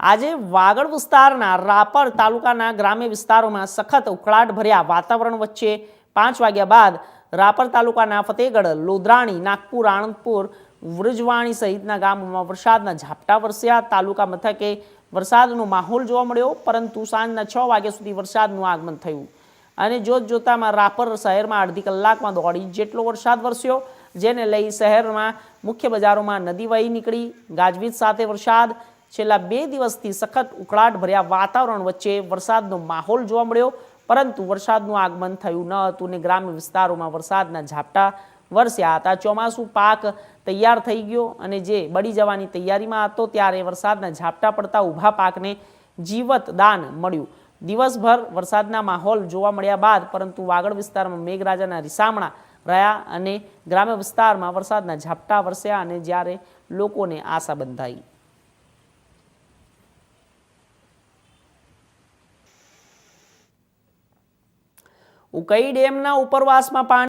આજે વાગડ વિસ્તારના રાપર તાલુકાના ગ્રામ્ય વિસ્તારોમાં સખત ઉકળાટ ભર્યા વાતાવરણ વચ્ચે પાંચ વાગ્યા બાદ રાપર તાલુકાના ફતેગઢ, લોધરાણી, નાગપુર, આણંદપુર વૃજવાણી સહિતના ગામોમાં વરસાદના ઝાપટા વરસ્યા. તાલુકા મથકે વરસાદનો માહોલ જોવા મળ્યો, પરંતુ સાંજના છ વાગ્યા સુધી વરસાદનું આગમન થયું. અને જોત જોતામાં રાપર શહેરમાં અડધી કલાકમાં ઇંચ જેટલો વરસાદ વરસ્યો, જેને લઈ શહેરમાં મુખ્ય બજારોમાં નદી વહી નીકળી. ગાજવીજ સાથે વરસાદ છેલ્લા બે દિવસથી સખત ઉકળાટ ભર્યા વાતાવરણ વચ્ચે વરસાદનો માહોલ જોવા મળ્યો. પરંતુ વરસાદનું આગમન થયું ન હતું ને ગ્રામ્ય વિસ્તારોમાં વરસાદના ઝાપટા વરસ્યા હતા. ચોમાસું પાક તૈયાર થઈ ગયો અને જે બળી જવાની તૈયારીમાં હતો ત્યારે વરસાદના ઝાપટા પડતા ઊભા પાકને જીવત દાન મળ્યું. દિવસભર વરસાદના માહોલ જોવા મળ્યા બાદ પરંતુ વાગડ વિસ્તારમાં મેઘરાજાના રિસામણા રહ્યા અને ગ્રામ્ય વિસ્તારમાં વરસાદના ઝાપટા વરસ્યા અને જ્યારે લોકોને આશા બંધાઈ. ઉકઈ ડેમના ઉપરવાસમાં પાણી